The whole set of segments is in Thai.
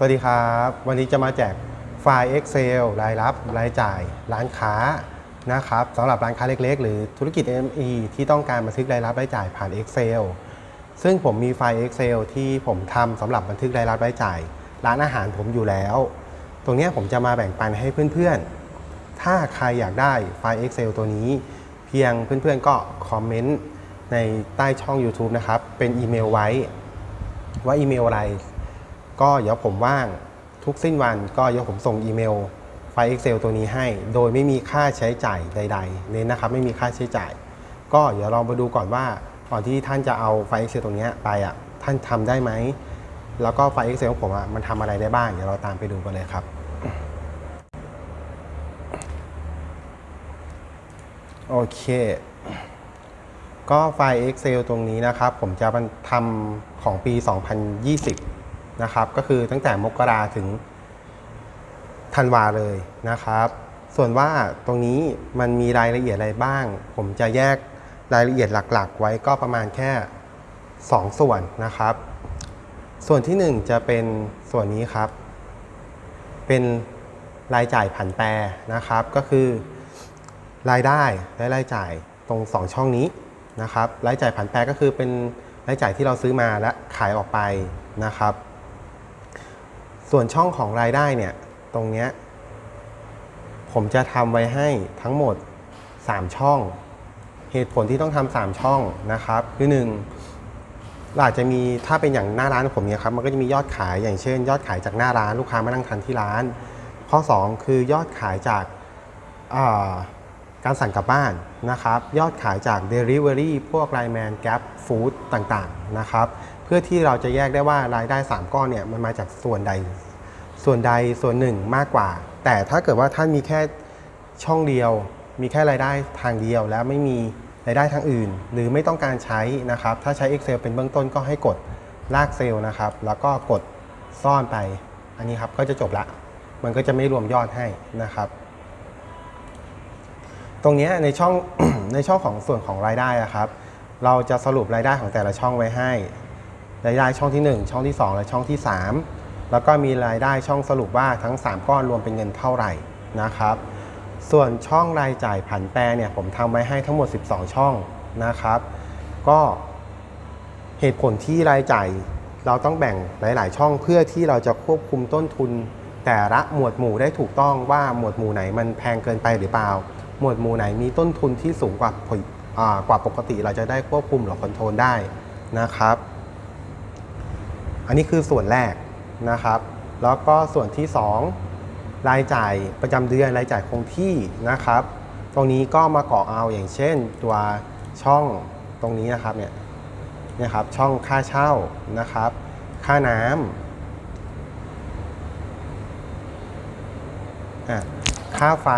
สวัสดีครับ วันนี้จะมาแจกไฟล์ Excel รายรับ รายจ่าย ร้านค้านะครับสำหรับร้านค้าเล็ก ๆ หรือธุรกิจ ME ที่ต้องการบันทึกรายรับรายจ่ายผ่าน Excel ซึ่งผมมีไฟล์ Excel ที่ผมทำสำหรับบันทึกรายรับรายจ่าย ร้านอาหารผมอยู่แล้ว ตรงนี้ผมจะมาแบ่งปันให้เพื่อนๆ ถ้าใครอยากได้ไฟล์ Excel ตัวนี้ เพียงเพื่อนๆก็คอมเมนต์ในใต้ช่อง YouTube นะครับ เป็นอีเมลไว้ ว่าอีเมลอะไร ก็เดี๋ยวผมว่างทุกสิ้นวันก็เดี๋ยวผมส่งอีเมลไฟล์ Excel ตัวนี้ให้ โดยไม่มีค่าใช้จ่ายใด ๆ เน้นนะครับ ไม่มีค่าใช้จ่าย ก็เดี๋ยวลองมาดูก่อนว่าก่อนที่ท่านจะเอาไฟล์ Excel ตรงนี้ไปอะท่านทำได้ไหม แล้วก็ไฟล์ Excel ของผมอะมันทำอะไรได้บ้าง เดี๋ยวเราตามไปดูกันเลยครับ โอเค ก็ไฟล์ Excel ตรงนี้นะครับ ผมจะทำของปี 2020 นะครับ ก็คือตั้งแต่มกราถึงธันวาเลยนะครับ ส่วนว่าตรงนี้มันมีรายละเอียดอะไรบ้าง ผมจะแยกรายละเอียดหลักๆ ไว้ก็ประมาณแค่ 2 ส่วนนะครับ ส่วนที่ 1 จะเป็นส่วนนี้ครับ เป็นรายจ่ายผันแปรนะครับ ก็คือ รายได้และรายจ่ายตรง 2 ช่องนี้นะครับ รายจ่ายผันแปรก็คือเป็นรายจ่ายที่เราซื้อมาและขายออกไปนะครับ ส่วนช่องของรายได้เนี่ย ตรงเนี้ยผมจะทำไว้ให้ทั้งหมด 3 ช่อง เหตุผลที่ต้องทำา3ช่องนะครับ คือ1เราอาจจะมีถ้าเป็นอย่างหน้าร้านผมเนี่ยครับ มันก็จะมียอดขายอย่างเช่น ยอดขายจากหน้าร้านลูกค้ามานั่งทานที่ร้าน ข้อ 2 คือยอดขายจากาการสั่งกลับบ้านนะครับ ยอดขายจาก Delivery พวก Line Man Gap Food ต่างๆนะครับ พื่อที่เราจะแยกได้ว่ารายได้ 3 ก้อนเนี่ยมันมาจากส่วนใด ส่วนใดส่วนหนึ่งมากกว่า แต่ถ้าเกิดว่าท่านมีแค่ช่องเดียว มีแค่รายได้ทางเดียว แล้วไม่มีรายได้ทางอื่น หรือไม่ต้องการใช้นะครับ ถ้าใช้ Excel เป็นเบื้องต้นก็ให้กดลากเซลล์นะครับ แล้วก็กดซ่อนไป อันนี้ครับก็จะจบละ มันก็จะไม่รวมยอดให้นะครับ ตรงนี้ในช่องในช่องของส่วนของรายได้อะครับ เราจะสรุปรายได้ของแต่ละช่องไว้ให้ รายได้ช่องที่ 1 ช่องที่ 2 และช่องที่ 3 แล้วก็มีรายได้ช่องสรุปว่าทั้ง 3 ก้อนรวมเป็นเงินเท่าไหร่นะครับ ส่วนช่องรายจ่ายผันแปรเนี่ยผมทำไว้ให้ทั้งหมด 12 ช่องนะครับ ก็เหตุผลที่รายจ่ายเราต้องแบ่งหลาย ๆ ช่องเพื่อที่เราจะควบคุมต้นทุน แต่ละหมวดหมู่ได้ถูกต้องว่าหมวดหมู่ไหนมันแพงเกินไปหรือเปล่า หมวดหมู่ไหนมีต้นทุนที่สูงกว่ากว่าปกติเราจะได้ควบคุมหรือคอนโทรลได้นะครับ อันนี้คือส่วนแรกนะครับ แล้วก็ส่วนที่ 2 รายจ่ายประจำเดือนรายจ่ายคงที่นะครับ ตรงนี้ก็มาก่อเอาอย่างเช่น ตัวช่องตรงนี้นะครับเนี่ยนี่ยครับช่องค่าเช่านะครับ ค่าน้ำค่าไฟ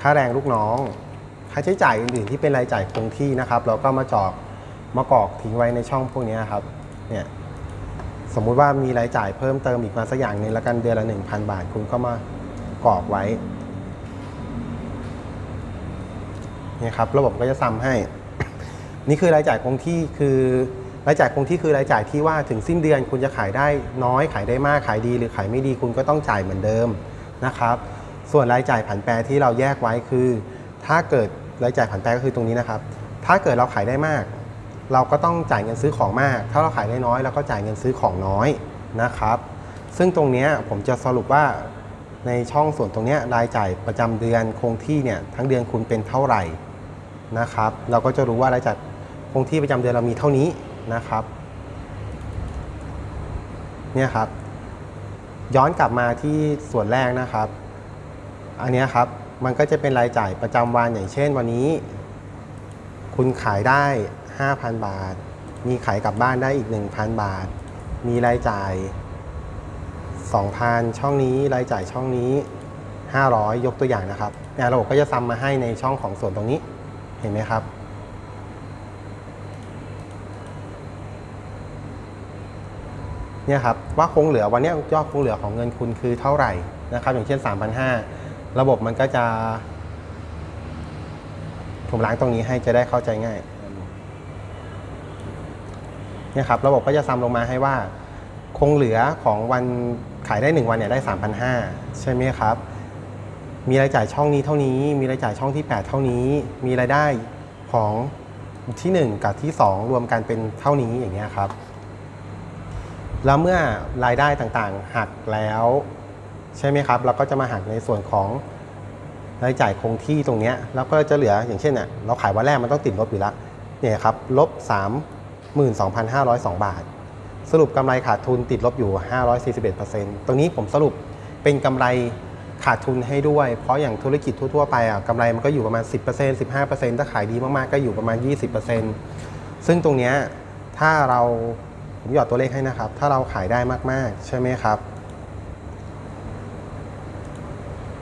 ค่าแรงลูกน้อง ค่าใช้จ่ายอื่นๆที่เป็นรายจ่ายคงที่นะครับ เราก็มาจอกมากอกทิ้งไว้ในช่องพวกนี้ครับเนี่ย สมมุติว่ามีรายจ่ายเพิ่มเติมอีกมาสักอย่างหนึงแล้วกันเดือนละ 1,000 บาท คุณก็มากรอกไว้นี่ครับระบบก็จะซ้ำให้ นี่คือรายจ่ายคงที่คือรายจ่ายคงที่คือรายจ่ายที่ว่าถึงสิ้นเดือนคุณจะขายได้น้อยขายได้มากขายดี หรือขายไม่ดีคุณก็ต้องจ่ายเหมือนเดิมนะครับ ส่วนรายจ่ายผันแปรที่เราแยกไว้คือ ถ้าเกิดรายจ่ายผันแปรก็คือตรงนี้นะครับ ถ้าเกิดเราขายได้มาก เราก็ต้องจ่ายเงินซื้อของมาก ถ้าเราขายได้น้อยเราก็จ่ายเงินซื้อของน้อยนะครับ ซึ่งตรงนี้ผมจะสรุปว่าในช่องส่วนตรงนี้รายจ่ายประจำเดือนคงที่เนี่ยทั้งเดือนคุณเป็นเท่าไหร่นะครับ เราก็จะรู้ว่ารายจ่ายคงที่ประจำเดือนเรามีเท่านี้นะครับเนี่ยครับ ย้อนกลับมาที่ส่วนแรกนะครับ อันนี้ครับมันก็จะเป็นรายจ่ายประจำวันอย่างเช่นวันนี้ คุณขายได้ 5,000 บาท มีขายกลับบ้านได้อีก 1,000 บาท มีรายจ่าย 2,000 ช่องนี้ รายจ่ายช่องนี้ 500 ยกตัวอย่างนะครับระบบก็จะซ้ำมาให้ในช่องของส่วนตรงนี้ เห็นไหมครับ เนี่ยครับ ว่าคงเหลือวันนี้ยยอดคงเหลือของเงินคุณคือเท่าไหร่นะครับ อย่างเช่น 3,500 ระบบมันก็จะผมล้างตรงนี้ให้จะได้เข้าใจง่าย เนี่ยครับระบบก็จะซ้ำลงมาให้ว่า คงเหลือของวันขายได้ 1 วันเนี่ยได้ 3,500 ใช่ไหมครับ มีรายจ่ายช่องนี้เท่านี้ มีรายจ่ายช่องที่ 8 เท่านี้ มีรายได้ของที่ 1 กับที่ 2 รวมกันเป็นเท่านี้อย่างเงี้ยครับ แล้วเมื่อรายได้ต่างๆหักแล้ว ใช่ไหมครับ เราก็จะมาหักในส่วนของรายจ่ายคงที่ตรงเนี้ยแล้วก็จะเหลืออย่างเช่นเนี่ยเราขายวันแรกมันต้องติดลบอยู่แล้วเนี่ยครับลบ 32,502 บาท สรุปกำไรขาดทุนติดลบอยู่ 541%ตรงนี้ผมสรุปเป็นกำไรขาดทุนให้ด้วย เพราะอย่างธุรกิจทั่วๆไปอะกำไรมันก็อยู่ประมาณ 10% 15%ถ้าขายดีมากๆ ก็อยู่ประมาณ 20%ซึ่งตรงนี้ถ้าเราผมหยอดตัวเลขให้นะครับ ถ้าเราขายได้มากๆ ใช่ไหมครับ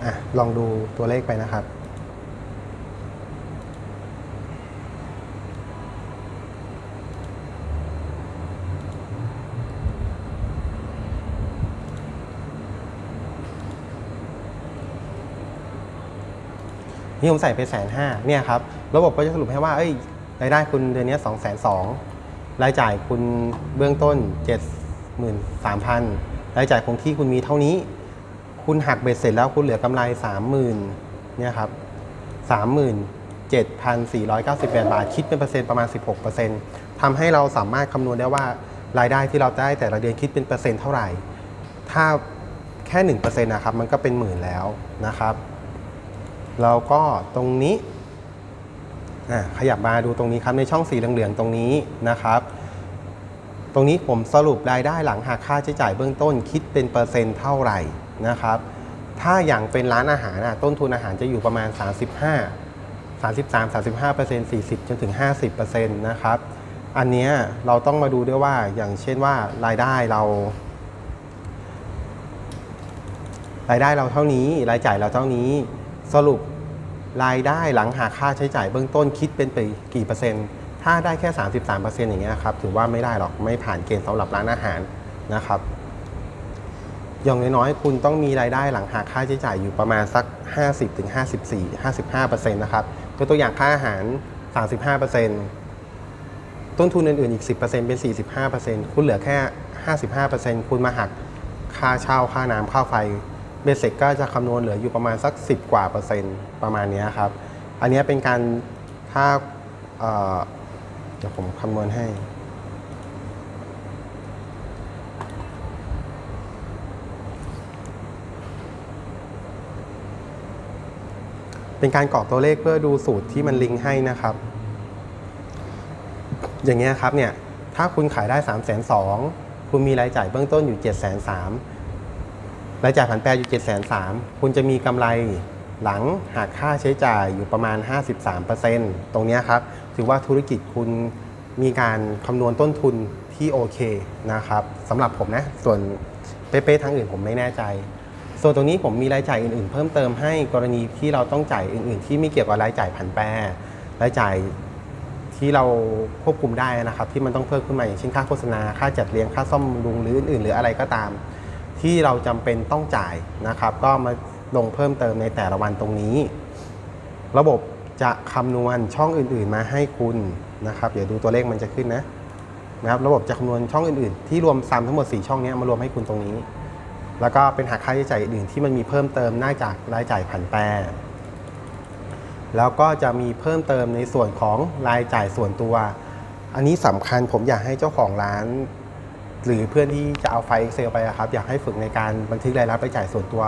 อะลองดูตัวเลขไปนะครับ นี่ผมใส่ไปแสนห้าเนี่ยครับ ระบบก็จะสรุปให้ว่า เอ้ยรายได้คุณเดือนนี้สองแสนสองรายจ่ายคุณเบื้องต้นเจ็ดหมื่นสามพันรายจ่ายคงที่คุณมีเท่านี้ คุณหักเบ็ดเสร็จแล้วคุณเหลือกำไรสามหมื่นเนี่ยครับสามหมื่นเจ็ดพันสี่ร้อยเก้าสิบแปดบาท คิดเป็นเปอร์เซ็นต์ประมาณสิบหกเปอร์เซ็นต์ทำให้เราสามารถคำนวณได้ว่ารายได้ที่เราได้แต่ละเดือนคิดเป็นเปอร์เซ็นต์เท่าไหร่ ถ้าแค่หนึ่งเปอร์เซ็นต์นะครับ มันก็เป็นหมื่นแล้วนะครับ แล้วก็ตรงนี้ขยับมาดูตรงนี้ครับในช่องสีเหลืองๆตรงนี้นะครับ ตรงนี้ผมสรุปรายได้หลังหักค่าใช้จ่ายเบื้องต้นคิดเป็นเปอร์เซ็นต์เท่าไหร่นะครับ ถ้าอย่างเป็นร้านอาหารนะต้นทุนอาหารจะอยู่ประมาณ 35 33 35เปอร์เซ็นต์40 จนถึง 50เปอร์เซ็นต์นะครับ อันนี้เราต้องมาดูด้วยว่าอย่างเช่นว่ารายได้เรา รายได้เราเท่านี้ รายจ่ายเราเท่านี้ สรุปรายได้หลังหักค่าใช้จ่ายเบื้องต้นคิดเป็นไปกี่เปอร์เซ็นต์ ถ้าได้แค่ 33เปอร์เซ็นต์อย่างเงี้ยครับถือว่าไม่ได้หรอกไม่ผ่านเกณฑ์สำหรับร้านอาหารนะครับอย่างน้อยๆ คุณต้องมีรายได้หลังหักค่าใช้จ่ายอยู่ประมาณสัก 50ถึง54 55เปอร์เซ็นต์นะครับตัวตัวอย่างค่าอาหาร 35เปอร์เซ็นต์ต้นทุนอื่นๆ อีก 10%เป็น 45%คุณเหลือแค่ 55%คุณมาหักค่าเช่าค่าน้ำค่าไฟ เบสิกก็จะคำนวณเหลืออยู่ประมาณสัก 10 กว่าเปอร์เซ็นต์ประมาณนี้ครับ อันนี้เป็นการถ้าเเดี๋ยวผมคำนวณให้ เป็นการกรอกตัวเลขเพื่อดูสูตรที่มันลิงก์ให้นะครับ อย่างเงี้ยครับเนี่ย ถ้าคุณขายได้ 3 2 0 0 0คุณมีรายจ่ายเบื้องต้นอยู่ 7 3 0 0 0 รายจ่ายผันแปรอยู่7 3 0 0 0คุณจะมีกำไรหลังหักค่าใช้จ่ายอยู่ประมาณ 53%ตรงนี้ครับ ถือว่าธุรกิจคุณมีการคำนวณต้นทุนที่โอเคนะครับสำหรับผมนะ ส่วนเป๊ะๆทางอื่นผมไม่แน่ใจ ส่วนตรงนี้ผมมีรายจ่ายอื่นๆ เพิ่มเติมให้กรณีที่เราต้องจ่ายอื่น ๆ ที่ไม่เกี่ยวกับรายจ่ายผันแปรรายจ่ายที่เราควบคุมได้นะครับ ที่มันต้องเพิ่มขึ้นมาอย่างเช่นค่าโฆษณาค่าจัดเลี้ยงค่าซ่อมบำรุงหรืออื่นๆหรืออะไรก็ตาม ที่เราจำเป็นต้องจ่ายนะครับ ก็มาลงเพิ่มเติมในแต่ละวันตรงนี้ ระบบจะคำนวณช่องอื่น ๆ มาให้คุณนะครับเดี๋ยวดูตัวเลขมันจะขึ้นนะนะครับ ระบบจะคำนวณช่องอื่น ๆ ที่รวมซ้ำทั้งหมด 4 ช่องนี้มารวมให้คุณตรงนี้ แล้วก็เป็นหักค่าใช้จ่ายอื่นที่มันมีเพิ่มเติมน่าจากรายจ่ายผันแปรแล้วก็จะมีเพิ่มเติมในส่วนของรายจ่ายส่วนตัว อันนี้สำคัญผมอยากให้เจ้าของร้าน หรือเพื่อนที่จะเอาไฟล์ Excel ไปครับ อยากให้ฝึกในการบันทึกรายรับรายจ่ายส่วนตัว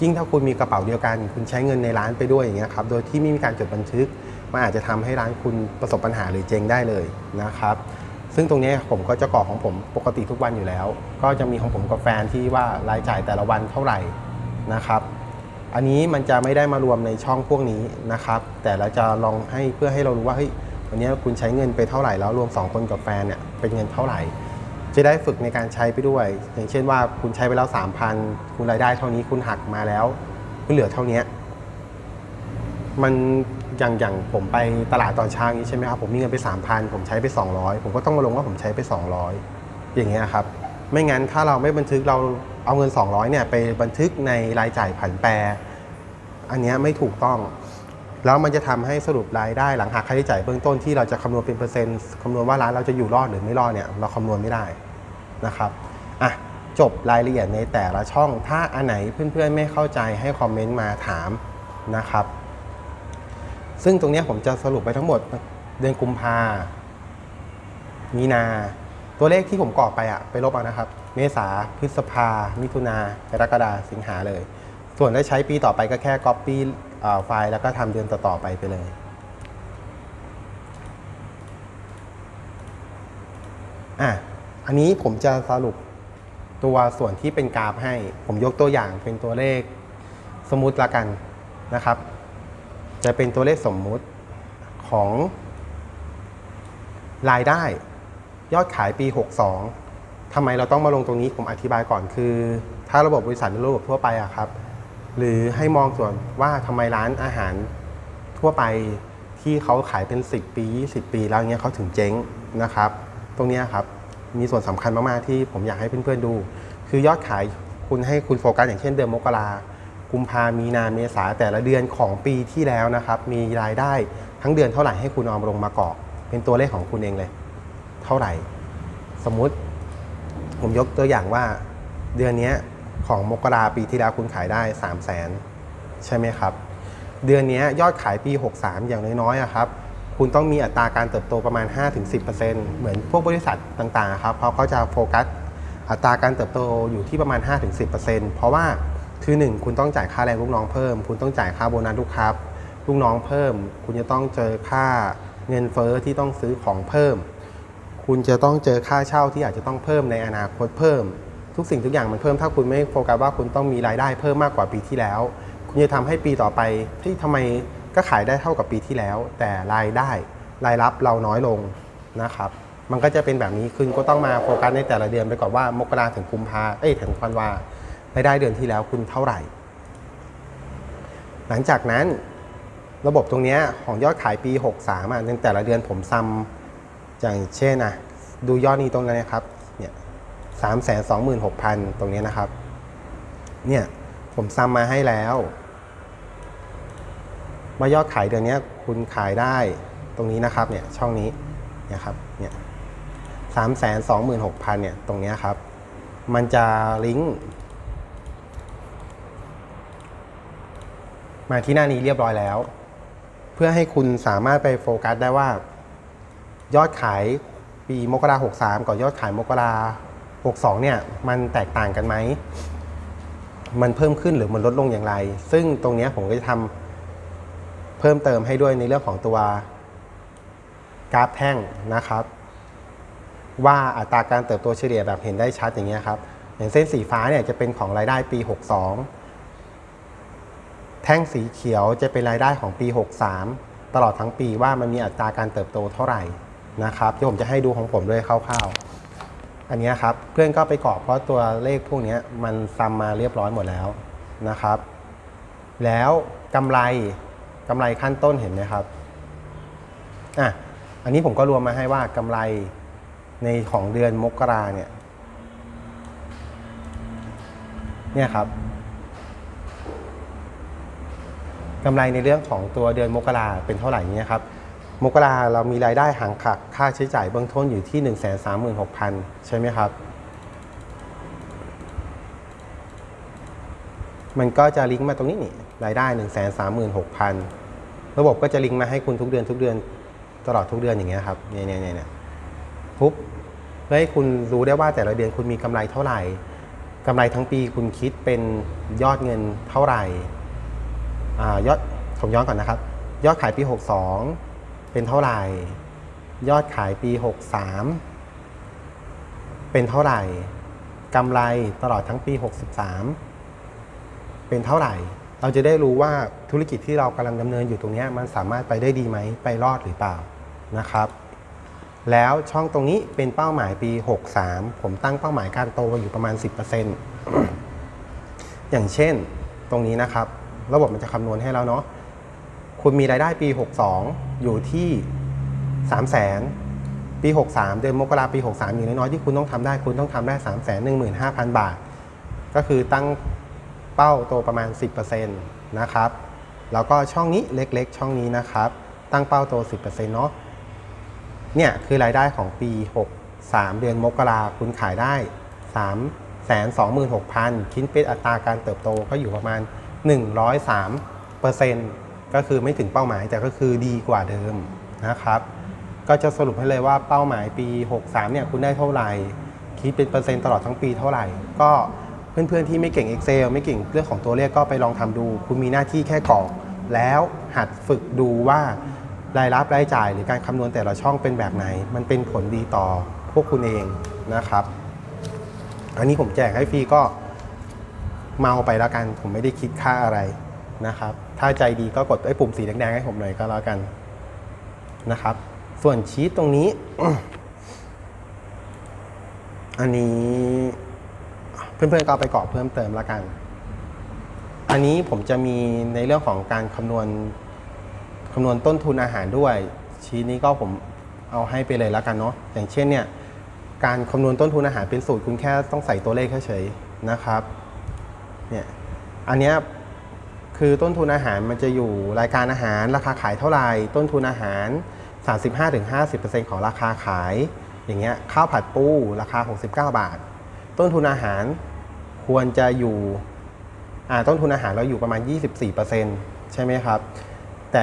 ยิ่งถ้าคุณมีกระเป๋าเดียวกัน คุณใช้เงินในร้านไปด้วยอย่างเงี้ยครับ โดยที่ไม่มีการจดบันทึก มันอาจจะทำให้ร้านคุณประสบปัญหาหรือเจ๊งได้เลยนะครับ ซึ่งตรงนี้ผมก็จะกรอกของผมปกติทุกวันอยู่แล้ว ก็จะมีของผมกับแฟนที่ว่ารายจ่ายแต่ละวันเท่าไหร่นะครับ อันนี้มันจะไม่ได้มารวมในช่องพวกนี้นะครับ แต่เราจะลองให้เพื่อให้เรารู้ว่าเฮ้ยวันนี้คุณใช้เงินไปเท่าไหร่แล้วรวม 2 คนกับแฟนเนี่ยเป็นเงินเท่าไหร่ จะได้ฝึกในการใช้ไปด้วย อย่างเช่นว่าคุณใช้ไปแล้ว 3,000 คุณรายได้เท่านี้คุณหักมาแล้ว คุณเหลือเท่านี้มันอย่างอย่างผมไปตลาดตอนเช้านี้ใช่ไหมครับผมมีเงินไป 3,000 ผมใช้ไป 200 ผมก็ต้องมาลงว่าผมใช้ไป 200 อย่างเงี้ยครับไม่งั้นถ้าเราไม่บันทึกเราเอาเงิน 200เนี่ยไปบันทึกในรายจ่ายผันแปร อันนี้ไม่ถูกต้อง แล้วมันจะทำให้สรุปรายได้หลังหักค่าใช้จ่ายเบื้องต้นที่เราจะคำนวณเป็นเปอร์เซ็นต์คำนวณว่าร้านเราจะอยู่รอดหรือไม่รอดเนี่ยเราคำนวณไม่ได้ นะครับอะจบรายละเอียดในแต่ละช่อง ถ้าอันไหนเพื่อนๆไม่เข้าใจให้คอมเมนต์มาถามนะครับ ซึ่งตรงนี้ผมจะสรุปไปทั้งหมดเดือนกุมภามีนา ตัวเลขที่ผมกรอกไปอะไปลบเอานะครับ เมษาพฤษภา มิถุนากรกฎาสิงหาเลย ส่วนถ้ใช้ปีต่อไปก็แค่ Copy อ่าไฟล์แล้วก็ทำเดือนต่อๆไปไปเลยอะ นนี้ผมจะสรุปตัวส่วนที่เป็นกราฟให้ ผมยกตัวอย่างเป็นตัวเลขสมมุติละกันนะครับ จะเป็นตัวเลขสมมุติของรายได้ยอดขายปี 62ทำไมเราต้องมาลงตรงนี้ผมอธิบายก่อนคือ ถ้าระบบบริษัทหรือระบบทั่วไปอะครับ หรือให้มองส่วนว่าทำไมร้านอาหารทั่วไปที่เขาขายเป็น 10 ปี 20 ปี แล้วเงี้ยเขาถึงเจ๊งนะครับ ตรงนี้ครับ มีส่วนสำคัญมาก ๆ ที่ผมอยากให้เพื่อน ๆ ดู คือยอดขายคุณให้คุณโฟกัสอย่างเช่นเดือนมกรากุมภามีนาเมษาแต่ละเดือนของปีที่แล้วนะครับ มีรายได้ทั้งเดือนเท่าไหร่ให้คุณเอาลงมากรอกเป็นตัวเลขของคุณเองเลย เท่าไหร่ สมมุติผมยกตัวอย่างว่า เดือนนี้ของมกราปีที่แล้วคุณขายได้ 3 0 0แสนใช่ไหมครับ เดือนนี้ยอดขายปี 63 อย่างน้อยๆครับ คุณต้องมีอัตราการเติบโตประมาณ 5-10%เหมือนพวกบริษัทต่างๆครับเขาก็จะโฟกัสอัตราการเติบโตอยู่ที่ประมาณ 5-10%เพราะว่าคือ 1 คุณต้องจ่ายค่าแรงลูกน้องเพิ่ม คุณต้องจ่ายค่าโบนัสลูกค้าลูกน้องเพิ่ม คุณจะต้องเจอค่าเงินเฟ้อที่ต้องซื้อของเพิ่ม คุณจะต้องเจอค่าเช่าที่อาจจะต้องเพิ่มในอนาคตเพิ่ม ทุกสิ่งทุกอย่างมันเพิ่มถ้าคุณไม่โฟกัสว่าคุณต้องมีรายได้เพิ่มมากกว่าปีที่แล้ว คุณจะทำให้ปีต่อไปที่ทำไม ก็ขายได้เท่ากับปีที่แล้ว แต่รายได้รายรับเราน้อยลงนะครับ มันก็จะเป็นแบบนี้คุณก็ต้องมาโฟกัสในแต่ละเดือนไปก่อนว่ามกราถึงกุมภาเอ้ยถึงธันวารายได้เดือนที่แล้วคุณเท่าไหร่ หลังจากนั้นระบบตรงนี้ของยอดขายปี 63อะในแต่ละเดือนผมซ้ำอย่างเช่นนะดูยอดนี้ตรงนั้นนะครับเนี่ยสามแสนสองหมื่นหกพันตรงนี้นะครับเนี่ยผมซ้ำมาให้แล้ว ว่ายอดขายเดือนนี้คุณขายได้ตรงนี้นะครับเนี่ยช่องนี้เนี่ยครับเนี่ยสามแสนสองหมื่นหกพันเนี่ยตรงนี้ครับ มันจะลิงก์มาที่หน้านี้เรียบร้อยแล้ว เพื่อให้คุณสามารถไปโฟกัสได้ว่า ยอดขายปีมกราหกสามกับยอดขายมกราหกสองเนี่ยมันแตกต่างกันไหม มันเพิ่มขึ้นหรือมันลดลงอย่างไร ซึ่งตรงนี้ผมก็จะทำ เพิ่มเติมให้ด้วยในเรื่องของตัวกราฟแท่งนะครับ ว่าอัตราการเติบโตเฉลี่ยแบบเห็นได้ชัดอย่างเงี้ยครับอย่างเส้นสีฟ้าเนี่ยจะเป็นของรายได้ปี 62 แท่งสีเขียวจะเป็นรายได้ของปี 63 ตลอดทั้งปีว่ามันมีอัตราการเติบโตเท่าไหร่นะครับที่ผมจะให้ดูของผมด้วยคร่าวๆ อันนี้ครับเพื่อนก็ไปกรอกเพราะตัวเลขพวกนี้มันซ้ำมาเรียบร้อยหมดแล้วนะครับ แล้วกำไร กำไรขั้นต้นเห็นไหมครับอะอันนี้ผมก็รวมมาให้ว่ากำไรในของเดือนมกราเนี่ยเนี่ยครับกำไรในเรื่องของตัวเดือนมกราเป็นเท่าไหร่เนี่ยครับมกราเรามีรายได้หังหักค่าใช้จ่ายเบื้องต้นอยู่ที่ 1 3 6 0 0 0 ใช่ไหมครับ มันก็จะลิงก์มาตรงนี้นี่รายได้ 1 3 6 0 0 0 ระบบก็จะลิงก์มาให้คุณทุกเดือนทุกเดือนตลอดทุกเดือนอย่างเงี้ยครับเนี่ยเนี่ยเนี่ยปุ๊บเพื่อให้คุณรู้ได้ว่าแต่ละเดือนคุณมีกำไรเท่าไหร่กำไรทั้งปีคุณคิดเป็นยอดเงินเท่าไหร่อ่ายอดผมย้อนก่อนนะครับ ยอดขายปี 62 เป็นเท่าไหร่ ยอดขายปี 63 เป็นเท่าไหร่กำไรตลอดทั้งปี 63 เป็นเท่าไหร่ เราจะได้รู้ว่าธุรกิจที่เรากำลังดำเนินอยู่ตรงนี้มันสามารถไปได้ดีไหมไปรอดหรือเปล่านะครับ แล้วช่องตรงนี้เป็นเป้าหมายปี 63 ผมตั้งเป้าหมายการโตอยู่ประมาณ 10%อย่างเช่นตรงนี้นะครับ ระบบมันจะคำนวณให้แล้วเนาะคุณมีรายได้ปี 62 อยู่ที่ 3 0 0 0 0 0ปี 63 เดือนมกราปี 63อยู่น้อยๆที่คุณต้องทำได้คุณต้องทำได้ 3 1 5 0 0 0 บาท ก็คือตั้ง เป้าโตประมาณ 10%นะครับ แล้วก็ช่องนี้เล็กๆ ช่องนี้นะครับ ตั้งเป้าโต 10%เนาะ เนี่ยคือรายได้ของปี 63 เดือนมกราคุณขายได้ 3 2 6 0 0 0 คิดเป็นอัตราการเติบโตก็อยู่ประมาณ 103เปอร์เซ็นต์ก็คือไม่ถึงเป้าหมายแต่ก็คือดีกว่าเดิมนะครับ ก็จะสรุปให้เลยว่าเป้าหมายปี 63 เนี่ยคุณได้เท่าไหร่ คิดเป็นเปอร์เซ็นต์ตลอดทั้งปีเท่าไหร่ ก็ เพื่อนๆที่ไม่เก่ง Excel ไม่เก่งเรื่องของตัวเลขก็ไปลองทำดู คุณมีหน้าที่แค่กรอกแล้วหัดฝึกดูว่ารายรับรายจ่ายหรือการคำนวณแต่ละช่องเป็นแบบไหน มันเป็นผลดีต่อพวกคุณเองนะครับ อันนี้ผมแจกให้ฟรีก็เมาไปแล้วกัน ผมไม่ได้คิดค่าอะไรนะครับ ถ้าใจดีก็กดไอ้ปุ่มสีแดงๆให้ผมหน่อยก็แล้วกันนะครับ ส่วนชีตตรงนี้ อันนี้ เพื่อนๆก็เอาไปกรอกเพิ่มเติมแล้วกัน อันนี้ผมจะมีในเรื่องของการคำนวณคำนวณต้นทุนอาหารด้วย ชีตนี้ก็ผมเอาให้ไปเลยแล้วกันเนาะอย่างเช่นเนี่ยการคำนวณต้นทุนอาหารเป็นสูตรคุณแค่ต้องใส่ตัวเลขเฉยๆนะครับเนี่ยอันนี้คือต้นทุนอาหารมันจะอยู่รายการอาหารราคาขายเท่าไหร่ต้นทุนอาหาร 35-50%ของราคาขาย อย่างเงี้ยข้าวผัดปูราคา 69 บาท ต้นทุนอาหารควรจะอยู่ต้นทุนอาหารเราอยู่ประมาณ 24%ใช่ไหมครับ แต่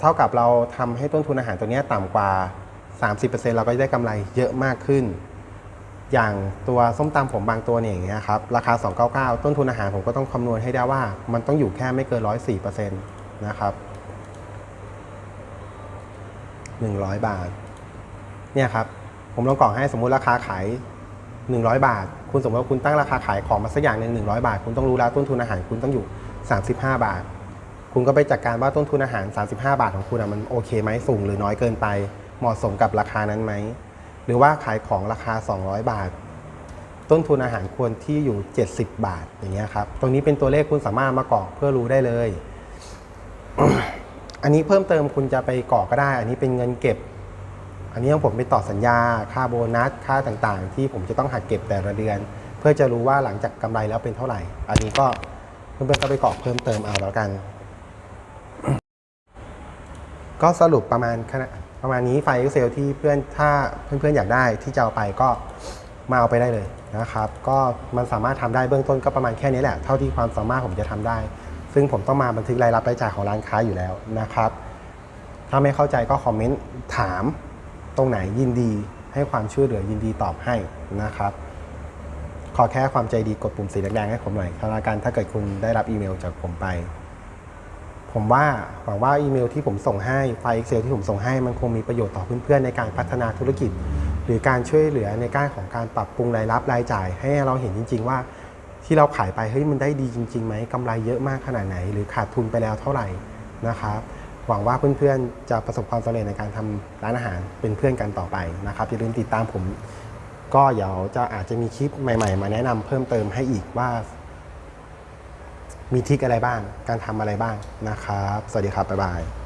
เท่ากับเราทำให้ต้นทุนอาหารตัวนี้ต่ำกว่า 30%เราก็จะได้กำไรเยอะมากขึ้น อย่างตัวส้มตำผมบางตัวเนี่ยอย่างเงี้ยครับราคา 299 ต้นทุนอาหารผมก็ต้องคำนวณให้ได้ว่า มันต้องอยู่แค่ไม่เกิน 104%นะครับ100 บาท เนี่ยครับ ผมลองกล่องให้สมมุติราคาขาย 100 บาท คุณสมมติว่าคุณตั้งราคาขายของมาสักอย่างหนึ่ง100 บาท คุณต้องรู้แล้วต้นทุนอาหารคุณต้องอยู่ 35 บาท คุณก็ไปจัดการว่าต้นทุนอาหาร 35 บาทของคุณมันโอเคไหมสูงหรือน้อยเกินไป เหมาะสมกับราคานั้นไหม หรือว่าขายของราคา 200 บาท ต้นทุนอาหารควรที่อยู่ 70 บาทอย่างเงี้ยครับ ตรงนี้เป็นตัวเลขคุณสามารถมากรอกเพื่อรู้ได้เลย อันนี้เพิ่มเติมคุณจะไปกรอกก็ได้ อันนี้เป็นเงินเก็บ อันนี้ของผมไปต่อสัญญา ค่าโบนัส ค่าต่างๆ ที่ผมจะต้องหัดเก็บแต่ละเดือน เพื่อจะรู้ว่าหลังจากกำไรแล้วเป็นเท่าไหร่ อันนี้ก็เพื่อนๆก็ไปกรอกเพิ่มเติมเอาแล้วกัน ก็สรุปประมาณขนาดประมาณนี้ไฟล์ Excel ที่เพื่อนถ้าเพื่อนๆอยากได้ที่จะเอาไปก็มาเอาไปได้เลยนะครับ ก็มันสามารถทำได้เบื้องต้นก็ประมาณแค่นี้แหละ เท่าที่ความสามารถผมจะทำได้ ซึ่งผมต้องมาบันทึกรายรับรายจ่ายของร้านค้าอยู่แล้วนะครับ ถ้าไม่เข้าใจก็คอมเมนต์ถาม ตรงไหนยินดีให้ความช่วยเหลือยินดีตอบให้นะครับขอแค่ความใจดีกดปุ่มสีแดงๆให้ผมหน่อยทางการถ้าเกิดคุณได้รับอีเมลจากผมไป ผมว่าหวังว่าอีเมลที่ผมส่งให้ไฟล์ Excel ที่ผมส่งให้มันคงมีประโยชน์ต่อเพื่อนๆในการพัฒนาธุรกิจ หรือการช่วยเหลือในการของการปรับปรุงรายรับรายจ่าย ให้เราเห็นจริง ๆ ว่า ที่เราขายไปเฮ้ยมันได้ดีจริงๆไหมกำไรเยอะมากขนาดไหน หรือขาดทุนไปแล้วเท่าไหร่นะครับ หวังว่าเพื่อนๆจะประสบความสำเร็จในการทำร้านอาหารเป็นเพื่อนกันต่อไปนะครับอย่าลืมติดตามผม ก็เดี๋ยวจะอาจจะมีคลิปใหม่ ๆ มาแนะนำเพิ่มเติมให้อีกว่า มีทิคอะไรบ้าง การทำอะไรบ้างนะครับ สวัสดีครับบ๊ายบาย